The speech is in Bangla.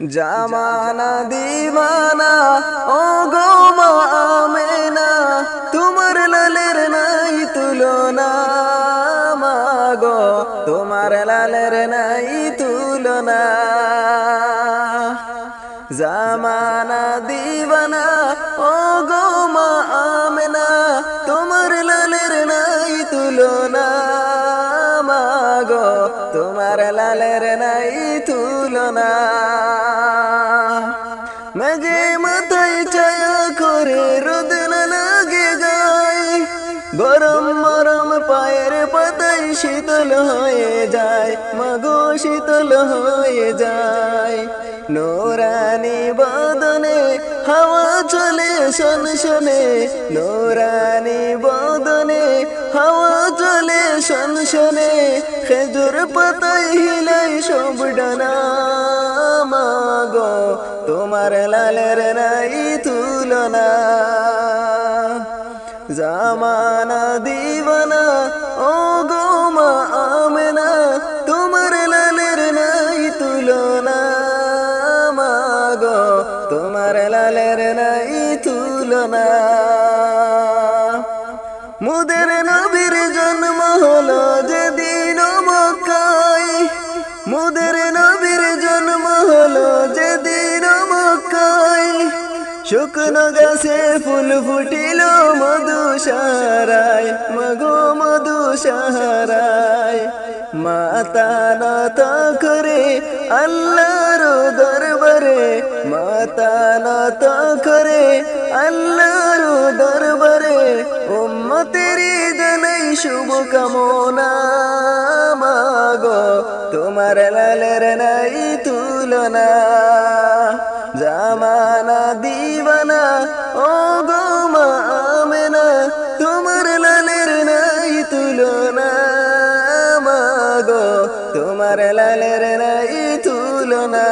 জামানা দিবানা ও গো মেনা তোমার লালের নাই তুলনা, মাগো, তোমার লালের নাই তুলনা। জামানা দিবানা ও গো মামেনা তোমার লালের নাই তুলনা, মাগো, তোমার লালের নাই তুলনা। মাঝে মাথায় ছায়া করে রোদ লাগে যায়। গরম মরম পায়ের পাতায় শীতল হয়ে যায়। মাগো, শীতল হয়ে যায়। নোরানি বদনে হাওয়া চলে শোন শোনে নোরানি শোন শোনে খেজুর পাতায় হিলাই সব ডানা মাগো, তোমার লালের নাই তুলনা। জামানা দিবানা ও গো মা আমেনা, তোমার লালের নাই তুলনা মাগো, তোমার লালের নাই তুলনা। মুদের নবীর জন্ম হলো যেদিন মক্কায়। মুদের নবীর জন্ম হলো যেদিন মক্কায়। শুকনো গাছে ফুল ফুটিল মধু সারায় মগো মধু সারায় মাতা নত করে আল্লাহর দরবারে। মাতা নত করে আল্লাহর দরবারে। উম্মতেরি শুভ কামনা মাগো। তোমার লালের নাই তুলনা। জামানা, দিবানা ও গো মামেনা তোমার লালের নাই তুলনা মাগো। তোমার লালের নাই তুলনা।